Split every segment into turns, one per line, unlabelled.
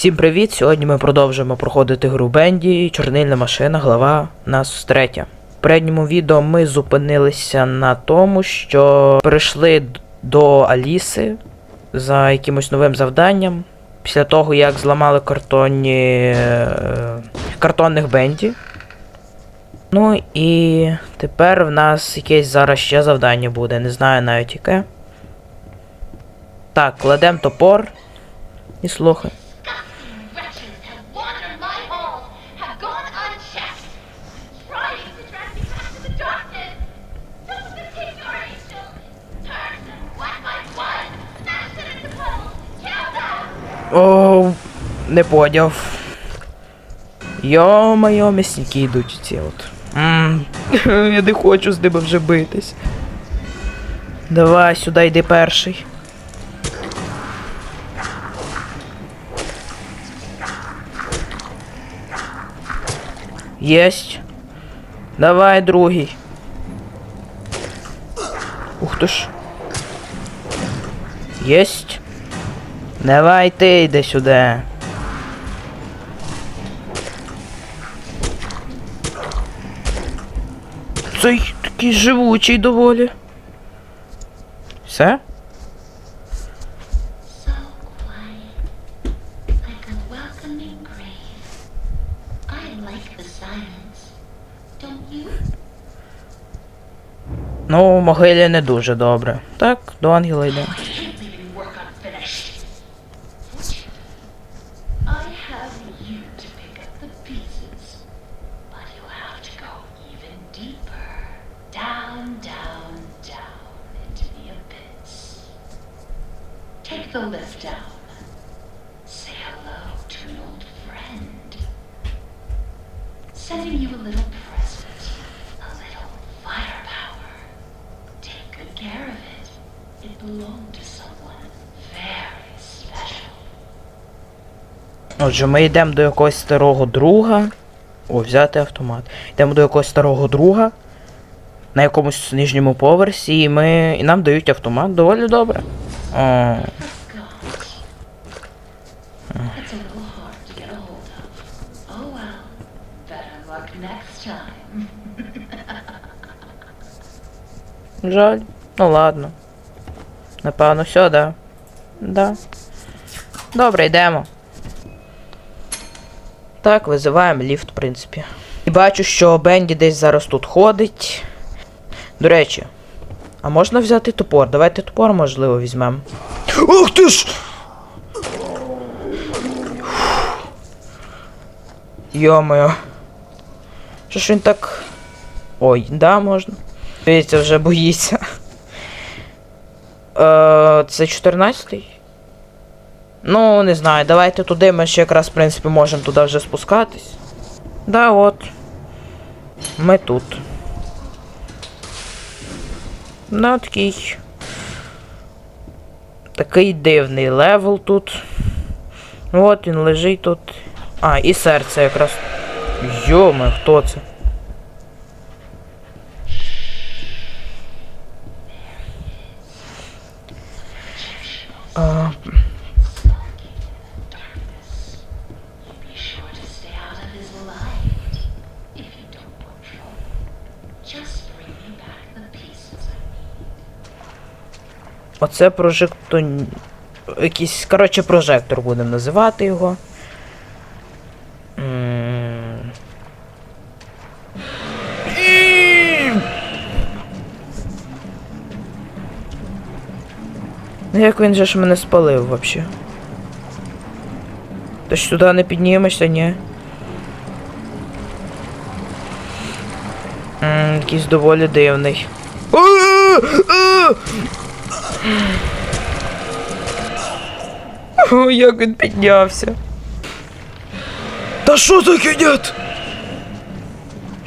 Всім привіт! Сьогодні ми продовжуємо проходити гру Бенді, чорнильна машина, глава нас третя. В передньому відео ми зупинилися на тому, що прийшли до Аліси за якимось новим завданням. Після того, як зламали картонні. е, картонних Бенді. Ну і тепер в нас якесь зараз ще завдання буде, не знаю навіть яке. Так, кладемо топор і слухай.
Them!
О, не поняв. Йо-моє, м'ясники йдуть ці от. М, Я не хочу з ними вже битись. Давай сюди йди перший. Єсть. Давай другий. Ух ти ж. Єсть. Давай ти йди сюди. Цей такий живучий доволі. Все? Ну, у могилі не дуже добре. Так, до ангела йде.
You to pick up the pieces, but you have to go even deeper. Down, down, down into the abyss. Take the lift down. Say hello to an old friend. Sending you a little present, a little firepower. Take good care of it. It belonged
Отже, ми йдемо до якогось старого друга. О, взяти автомат. Йдемо до якогось старого друга. На якомусь нижньому поверсі, і ми. І нам дають автомат доволі добре. О, жаль. Ну ладно. Напевно, все, да. Да. Добре, йдемо. Так, визиваємо ліфт, в принципі. І бачу, що Бенді десь зараз тут ходить. До речі, а можна взяти топор? Давайте топор, можливо, візьмемо. Ух ти ж! Йо-моє. Що ж він так. Ой, да, можна. Дивіться, вже боїться. Е, це 14-й? Ну, не знаю, давайте туди, ми ще якраз, в принципі, можемо туди вже спускатись. Да, от. Ми тут. Ну, такий. Такий дивний левел тут. От він лежить тут. А, і серце якраз. Йоме, хто це? Оце прожектор. Якийсь, коротше, прожектор будемо називати його. Ну як він же ж мене спалив вообще? Ти ж сюди не піднімешся, ні? М, Якийсь доволі дивний. А-а-а! О, як він піднявся. Та що за кінець?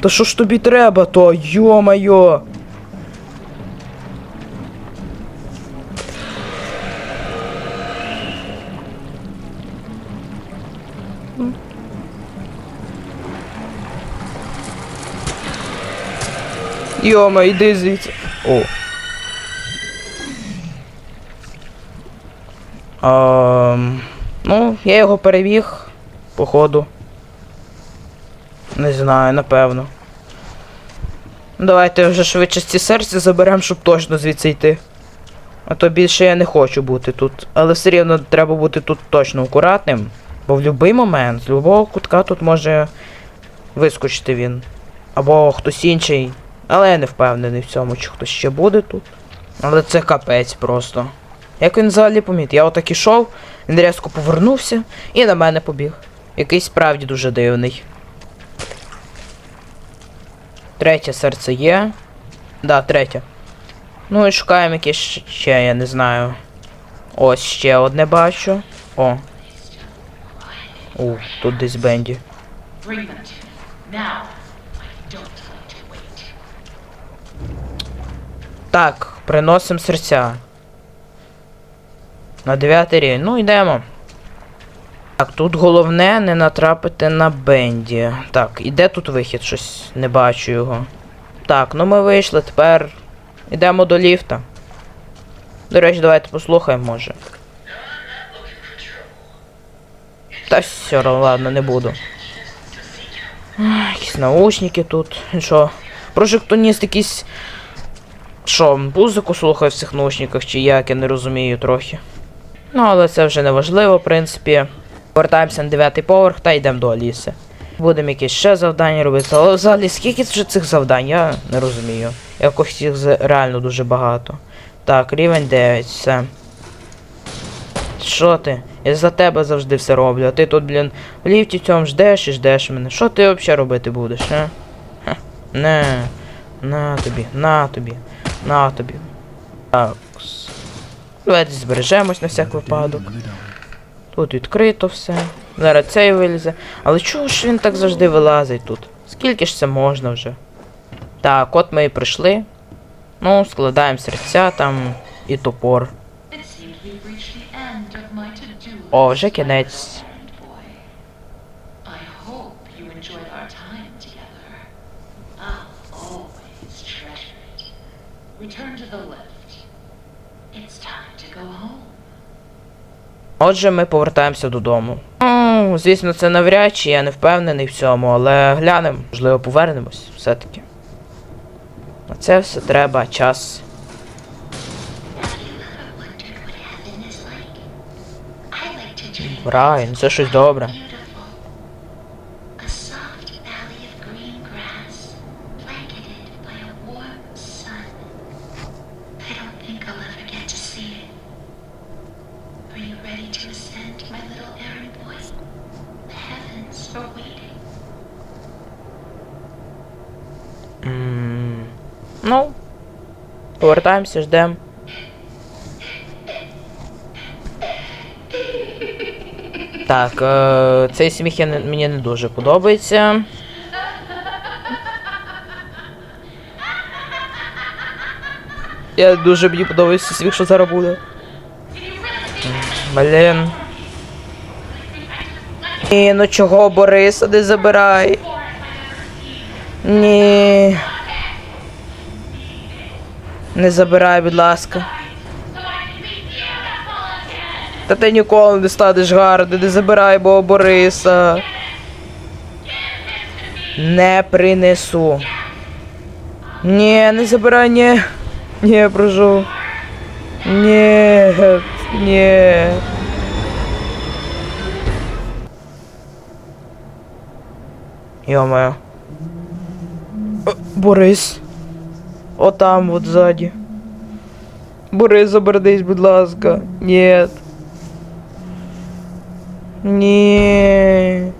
Та що ж тобі треба, то йо-моє. Йома, йди звідси. О. Ам... Ну, я його перевіг, походу. Не знаю, напевно. Давайте вже швидше ці серця заберемо, щоб точно звідси йти. А то більше я не хочу бути тут. Але все рівно треба бути тут точно акуратним. Бо в будь-який момент, з будь-якого кутка тут може вискочити він. Або хтось інший. Але я не впевнений в цьому, чи хтось ще буде тут. Але це капець просто. Як він взагалі поміт? Я отак ішов, він різко повернувся і на мене побіг. Якийсь справді дуже дивний. Третє серце є. Да, третє. Ну і шукаємо якесь ще, я не знаю. Ось ще одне бачу. О. У, тут десь Бенді. Так, приносимо серця. На дев'ятий рівень. Ну, йдемо. Так, тут головне не натрапити на Бенді. Так, і де тут вихід? Щось не бачу його. Так, ну ми вийшли, тепер йдемо до ліфта. До речі, давайте послухаємо, може. Та все, ладно, не буду. Якісь наушники тут. Що? Прожектоніст якийсь. Що, музику слухає в цих наушниках чи як, я не розумію трохи. Ну, але це вже не важливо, в принципі. Повертаємося на дев'ятий поверх та йдемо до Аліси. Будемо якісь ще завдання робити. Але взагалі, скільки вже цих завдань, я не розумію. Якось їх реально дуже багато. Так, рівень 9, все. Що ти? Я за тебе завжди все роблю, а ти тут, блін, в ліфті цьому ждеш і ждеш мене. Що ти взагалі робити будеш, а? Не. На тобі, на тобі, на тобі. Так. Давайте збережемось на всяк випадок. Тут відкрито все. Зараз цей вилізе. Але чого ж він так завжди вилазить тут? Скільки ж це можна вже? Так, от ми і прийшли. Ну, складаємо серця там і топор. О, вже кінець.
Return to the lift.
Отже, ми повертаємося додому. Ну, звісно, це навряд чи я не впевнений в цьому, але глянемо, можливо, повернемось все-таки. На це все треба час. Рай, це щось добре. Повертаємося, ждемо. Так, е, цей сміх я не, мені не дуже подобається. Я дуже мені подобається сміх, що зараз буде. Блін. Ні, ну чого Бориса не забирай? Ні. Не забирай, будь ласка. Та ти ніколи не станеш гарним, не забирай бо Бориса. Не принесу. Ні, не забирай, ні. Ні, прошу. Ні, ні. Йо-моє. Е, Борис. Отам вот сзади. Борис, обернись, будь ласка. Нет. Ні.